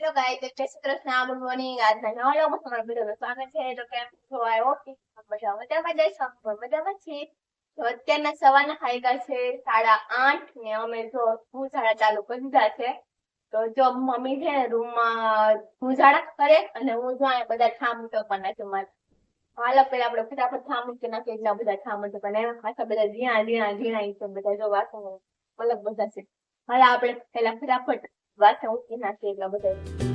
Hello guys જય Shri Krishna good morning આજના નવા લોકો તમારું વીડિયો સ્વાગત છે તો કેમ છો આઈ હોપ બધા મજામાં જઈશ પણ મજામાં છીએ તો અત્યારના સવારના ખાઈ ગયા છે સાડા આઠ ને અમે જો ભૂસાડા ચાલુ કરી દીધા છે તો જો મમ્મી છે રૂમમાં ભૂસાડા કરે અને હું જો બધા ઠામ પણ નાખું મારે હાલો પેલા આપણે ફટાફટ ઠામ મૂકી નાખીએ એટલા બધા ઠામ પણ એના પાછા બધા ઝીણા ઝીણા ઝીણા છે બધા જો વાસણ અલગ બધા છે હાલ આપણે પેલા ફટાફટ વાસણ ઉકી નાખીએ એટલા બધા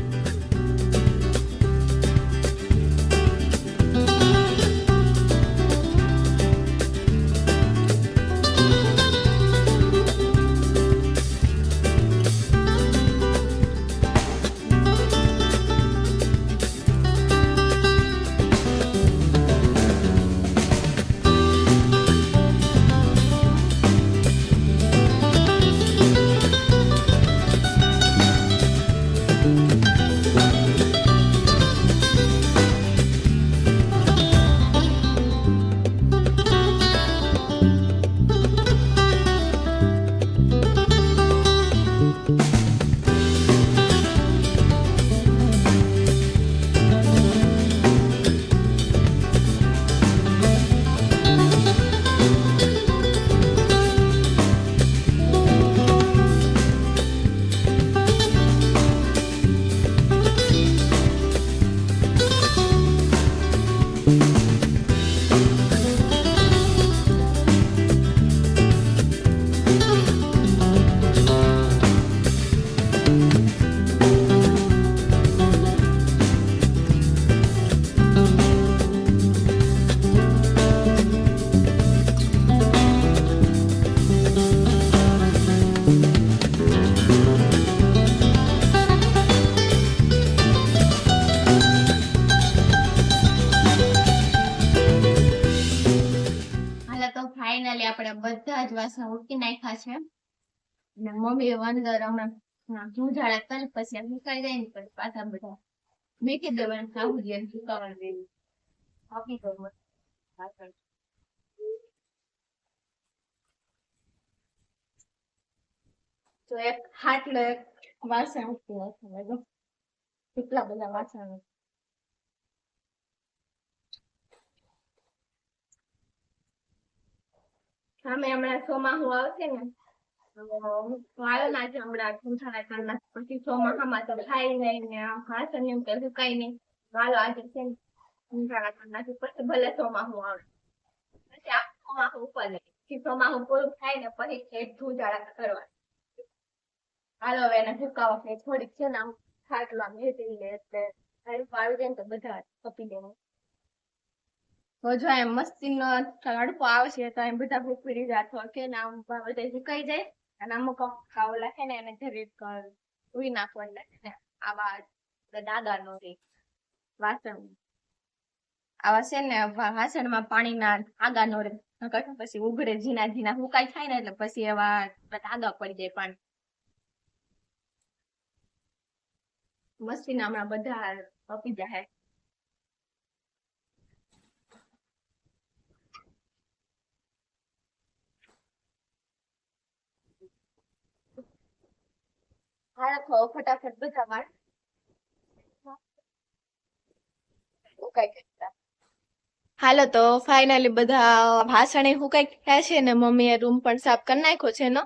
હાલો વાસણ ઉકી નાખ્યા છે. ને મમ્મી અંદર હમણાં ભૂંજાળા કરી પછી આ સુકાઈ જાય ને પછી પાછા બધા મેકી દેવાના ખાવું જોઈએ ને સુકાવા દેવું બાકી તો એક, હાટલો એક વાસણ નાખ્યો જો, કેટલા બધા વાસણ સામે હમણાં ચોમાસું આવશે ને વાળો પછી ચોમાસામાં તો ને ઉપર નહીં પૂરું થાય ને પછી ખેત ધૂંટાળા કરવા હાલો હવે થોડીક છે ને આમ ખાટલો આમ હેતી લે એટલે ને તો બધા કપી દેવું જો એમ મસ્તીનો તડકો આવશે તો એમ બધા ભૂખરી જાતો કે ને આમ બધા જાય અને અમુક ખાવ લખે ને એને જરીક ધોઈ નાખવાનું ને આવા દાદા નો રે વાસણ, આવા છે ને વાસણમાં પાણીના આગા નો રે કશું પછી ઉઘરે ઝીણા ઝીણા હુકાઈ થાય ને એટલે પછી એવા આગા પડી જાય પાણી. મસ્તીના હમણાં બધા પપી જાય ફટાફટ બધા વાળ હાલો તો ફાઇનલી બધા ભાષણે કંઈક થયા છે ને મમ્મીએ રૂમ પણ સાફ કરી નાખ્યો છે ને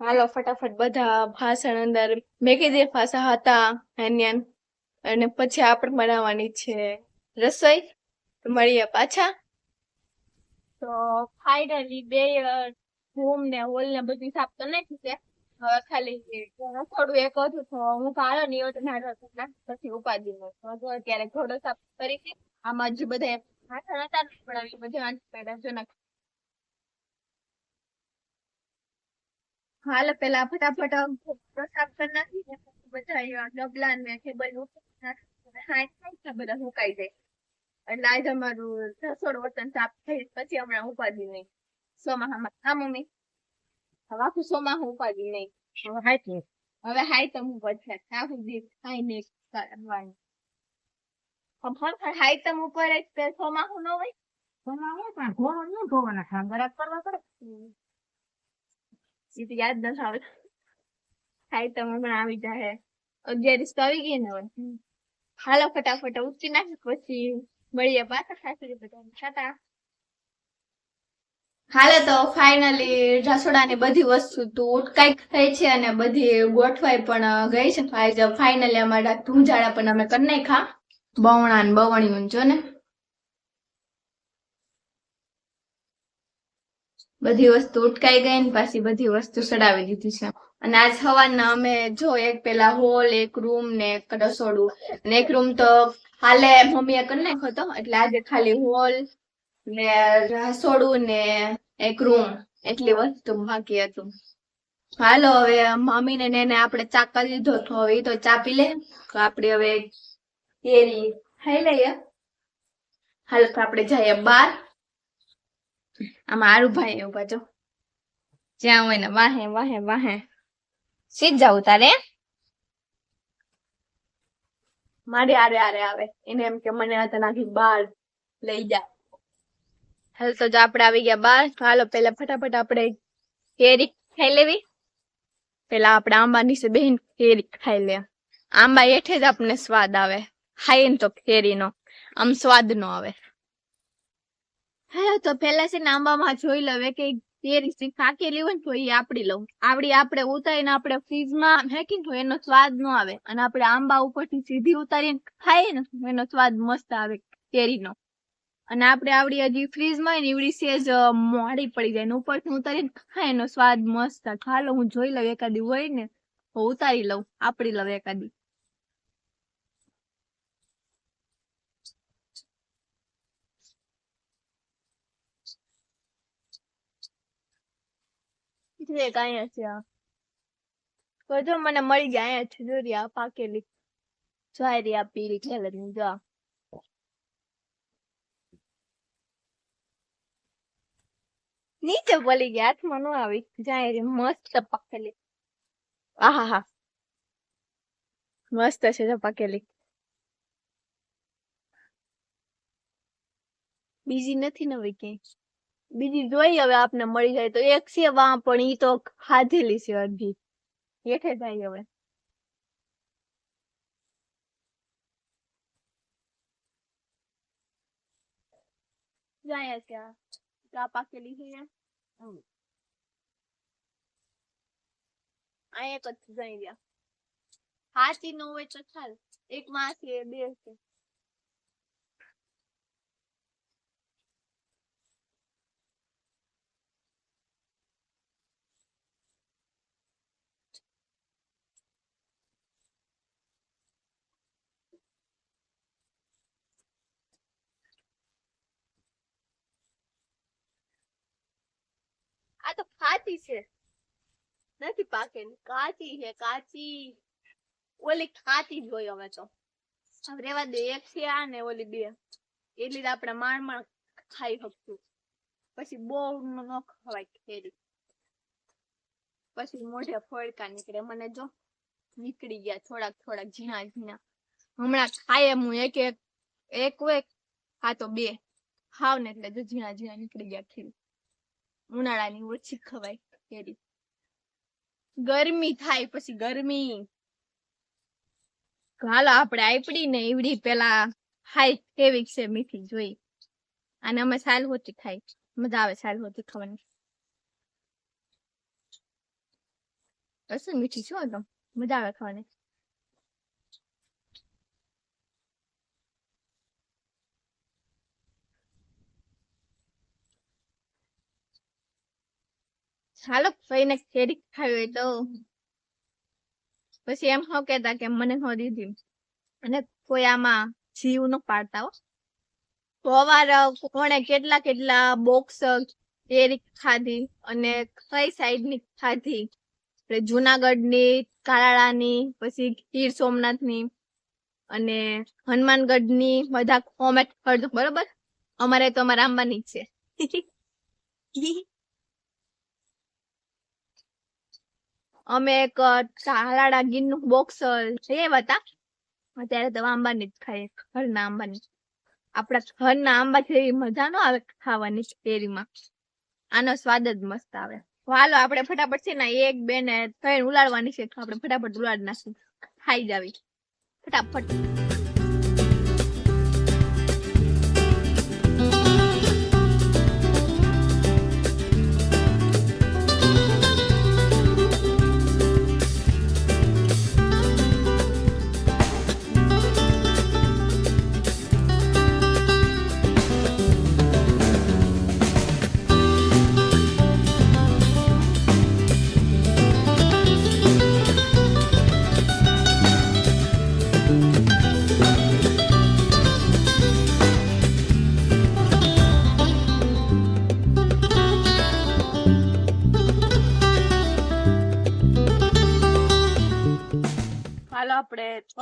હાલો ફટાફટ બધા ભાષણ અંદર મેકી જે ફાસા હતા હેન્યાન અને પછી આપણે બનાવવાની છે રસોઈ. મળીએ પાછા. તો ફાઇનલી બે રૂમ ને હોલ ને બધું સાફ કરી નાખ્યું છે. ખાલી થોડું એક હતું હું કાળો ની હતો નાનો હતો. ને પછી ઉપાધિ નો તો અત્યારે થોડો સાફ કરી છે આમાં જે બધા હાથણ હતા પણ આવી બધી વાંચી પડ્યા જો નાખ હાલ પેલા ફટાફટ પ્રસાદ કરી નાખી બધા ડબલા ને ટેબલ બધા મુકાઈ જાય. એટલે આજે અમારું રસોડ વર્તન સાફ થઈ પછી હમણાં ઉપાધિ નહીં. સોમાહામાં. હા, મમ્મી? હવે આખું સોમાહું ઉપાડી નહીં. હવે હાચી હવે હાઈ તમ છે આખું દીપ હાઈ ને કરવાનું. પણ ખરેખર હાઈ તમ ઉપર જ તે સોમાહું ન હોય. સોમાં હોય પણ ઘોડો ન ધોવાના સાંગરા કરવા પડે. એ તો યાદ નથી આવે હાઈ તમ હમણાં આવી જાય અગિયાર તો આવી ગઈ ને હાલો ફટાફટ ઉચી નાખી પછી મળીએ પાછા ખાસી બધા ટાટા. હાલે તો ફાઇનલી રસોડાની બધી વસ્તુ તો ઉટકાઈ થઈ છે અને બધી ગોઠવાઈ પણ ગઈ છે. આજે ફાઇનલી અમારા ધૂંજાળા પણ અમે કરી નાખા બવણા ને બવણિયું જો ને. બધી વસ્તુ ઉટકાઈ ગઈ ને પાછી બધી વસ્તુ સડાવી દીધી છે. અને આજ સવારના અમે જો એક પેલા હોલ એક રૂમ ને એક રસોડું. અને એક રૂમ તો હાલે મમ્મીએ કરી નાખ્યો હતો એટલે આજે ખાલી હોલ ને રસોડું ને એક રૂમ એટલી વસ્તુ બાકી હતું. હાલો હવે મમ્મી ને એને આપણે ચા કરી દીધો તો હવે તો ચા પી લે. તો આપણે હવે કેરી ખાઈ લઈએ. હાલ તો આપણે જઈએ બાર આમાં હારું ભાઈ એવું પાછો જ્યાં હોય ને વાહે વાહે વાહે. સીધ જાવ તારે. મારે આરે આરે આવે. એને એમ કે મને આ નાખી બાર લઈ જા. હાલ, તો આપણે આવી ગયા બાર. હાલો પેલા ફટાફટ આપણે કેરી ખાઈ લેવી. પેલા આપણે આંબા નીચે બેહીન કેરી ખાઈ લે. આંબા હેઠે જ આપણને સ્વાદ આવે. ખાઈએ તો કેરીનો. આમ સ્વાદ નો આવે. હા તો પેલા છે ને આંબામાં જોઈ લવે કે કેરી છે કાકેલી હોય ને તો એ આપડી લઉં. આવડી આપણે ઉતારીને આપણે ફ્રીજમાં હેકીને તો એનો સ્વાદ નો આવે. અને આપણે આંબા ઉપરથી સીધી ઉતારીને ખાઈએ ને એનો સ્વાદ મસ્ત આવે કેરીનો. અને આપણે આવડી હજી ફ્રીજમાં હોય ને એવડી સેજ મોડી પડી જાય. ને ઉપરથી ઉતારીને ખાય એનો સ્વાદ મસ્ત. હાલો, હું જોઈ લઉં એકાદી હોય ને ઉતારી લઉં, આપડી લઉં એકાદી. કાંઈ છે આ. જો મને મળી ગયા અહીંયા છે. જો રિયા પાકેલી. જો રી પીરી ખેલ જો નીચે બોલી ગયા, હાથમાં નો આવી. જાય રે મસ્ત પાકેલી આહા હા મસ્ત છે જો બીજી નથી નવી ક્યાંય બીજી જોઈ હવે આપને મળી જાય તો. એક છે વા, પણ ઈ તો ખાધેલી છે અડધી. હેઠે જાય હવે. જાય છે આ. પાકેલી છે. આ એક જ જાય રહ્યા હાથી નો હોય ચાલ એક માં છે બે છે ખાતી છે નથી પાકે કાચી છે કાચી ઓલી ખાતી જ હોય તો રેવા દે એક છે આ ને ઓલી બે એટલી આપણે માણ માણ ખાઈ શકશું પછી બહુ ન ખવાય ખેરી પછી મોઢે ફોડકા નીકળે મને જો નીકળી ગયા થોડાક થોડાક ઝીણા ઝીણા હમણાં ખાય હું એક એક એક એક હા તો બે ખાવ ને એટલે જો ઝીણા ઝીણા નીકળી ગયા ખીર ઉનાળાની ઓછી ખવાય, કેરી. ગરમી થાય પછી ગરમી. હાલો આપણે આપડી ને એવડી પેલા હાઈ કેવી છે મીઠી જોઈ. અને અમે સાલ હોતી ખાઈ મજા આવે સાલ હોતી ખાવાની. હશે મીઠી છો તો મજા આવે ખાવાની. ચાલો ભાઈને કેરી ખાવી હોય તો. પછી એમ હો કેતા કે મને હો દીધી અને કોઈ આમાં જીવ ન પાડતા હો. તો કોણે કેટલા કેટલા બોક્સ કેરી ખાધી અને કઈ સાઈડની ખાધી? આપણે જુનાગઢની કાલાળા ની પછી ગીર સોમનાથની અને હનુમાનગઢની બધા કોમેન્ટ કરજો, બરોબર? અમારે તો અમારા આંબાની છે. અમે એક સાલાડા ગીરનું બોક્સ લઈ આવ્યા હતા. અત્યારે તો આંબાની જ ખાઈએ ઘરના આંબાની આપડા ઘરના આંબા જેવી મજા ન આવે ખાવાની કેરીમાં. આનો સ્વાદ જ મસ્ત આવે. હાલો, આપણે ફટાફટ છે ને એક, બે ને ત્રણ ઉલાડવાની છે આપણે ફટાફટ ઉલાડી નાખીએ. ખાઈ જાવી ફટાફટ.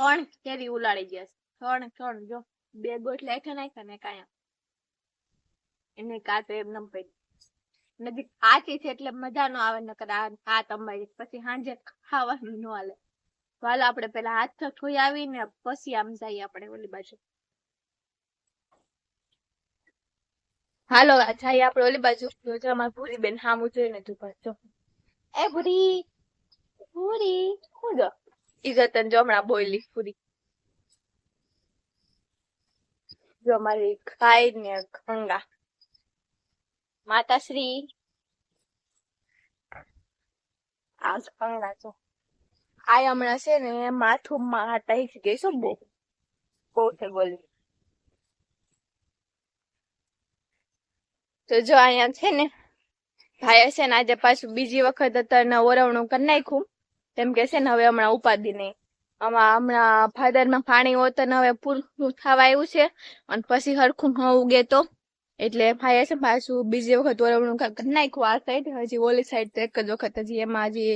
ત્રણ કેરી ઉલાડી ગયા ત્રણ ત્રણ, જો. બે ગોટલા હેઠે નાખ્યા ને કાયા એને કાતે એમને પડી નજીક આચી છે એટલે મજા નો આવે, નકર આ તમારી. પછી સાંજે ખાવાનું ન હાલે. તો આપણે પેલા હાથ ધોઈ આવીને પછી આમ જઈએ આપણે ઓલી બાજુ. હાલો જઈએ આપણે ઓલી બાજુ. જોજો અમારી ભૂરી બેન સામું જોઈને તું પાછો એ ભૂરી ભૂરી હું જો ઈગતન જો હમણાં બોલી પૂરી. જો મારી ખાઈ ને ખંગા માતાશ્રી. આ ખંગા છો આ હમણાં છે ને માથું માં ટાઈટ ગઈ છો બહુ. બહુ છે બોલી તો જો અહીંયા છે ને ભાઈ છે ને આજે પાછું બીજી વખત અત્યારે ઓરવણું કરી નાખ્યું. કેમ કે છે ને હવે હમણાં ઉપાધિ નહીં આમાં હમણાં ફાધરમાં પાણી ઓતન હવે પૂરું થવા આવ્યું છે. અને પછી હરખું ન ઉગે તો. એટલે ફાયા છે પાછું બીજી વખત ઓરવણું નાખ્યું આ સાઈડ હજી ઓલી સાઈડ તો એક જ વખત હજી એમાં હજી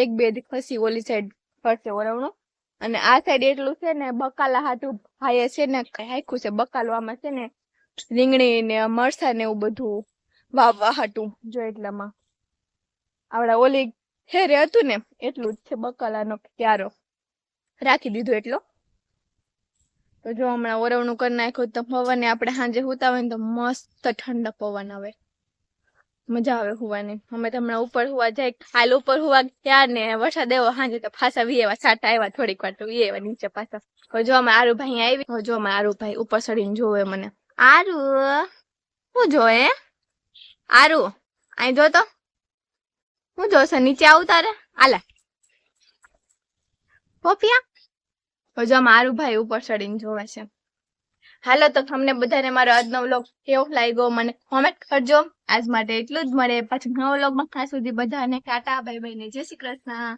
એક બે ખસી ઓલી સાઈડ ફરશે ઓરવણું. અને આ સાઈડ એટલું છે ને બકાલા હાટું ભાઈએ છે ને હાખ્યું છે બકાલો આમાં છે ને રીંગણી ને મરસા ને એવું બધું વાવવા હાટું જો એટલામાં. આવડા ઓલી હેરે હતું ને. એટલું જ છે બકાલાનો ક્યારો રાખી દીધો એટલો. તો જો હમણાં ઓરવણું કરી નાખ્યું તો પવન આપણે સાંજે હુતા હોય તો મસ્ત ઠંડક પવન આવે. મજા આવે હુવાની. અમે તો હમણાં ઉપર હુવા જાય. હાલ ઉપર હુવા ગયા ને વરસાદ એવો સાંજે તો પાછા વી એવા સાટા આવ્યા થોડીક વાર તો વી એવા નીચે પાછા. હવે જો અમે આરુભાઈ આવી. જો અમે આરુભાઈ ઉપર ચડીને જોવે મને. આરુ શું જોવે? આરુ, અહીં જો તો હું જોશે નીચે આવું તારે? આલે. પોપિયા? હજુ મારું ભાઈ ઉપર ચડીને જોવે છે. હાલો તો તમને બધાને મારો આજનો વ્લોગ કેવો લાગ્યો મને કોમેન્ટ કરજો. આજ માટે એટલું જ મળે. પાછું નવો વ્લોગમાં ખાસ સુધી બધાને ટાટા બાય બાય ને જય શ્રી કૃષ્ણ.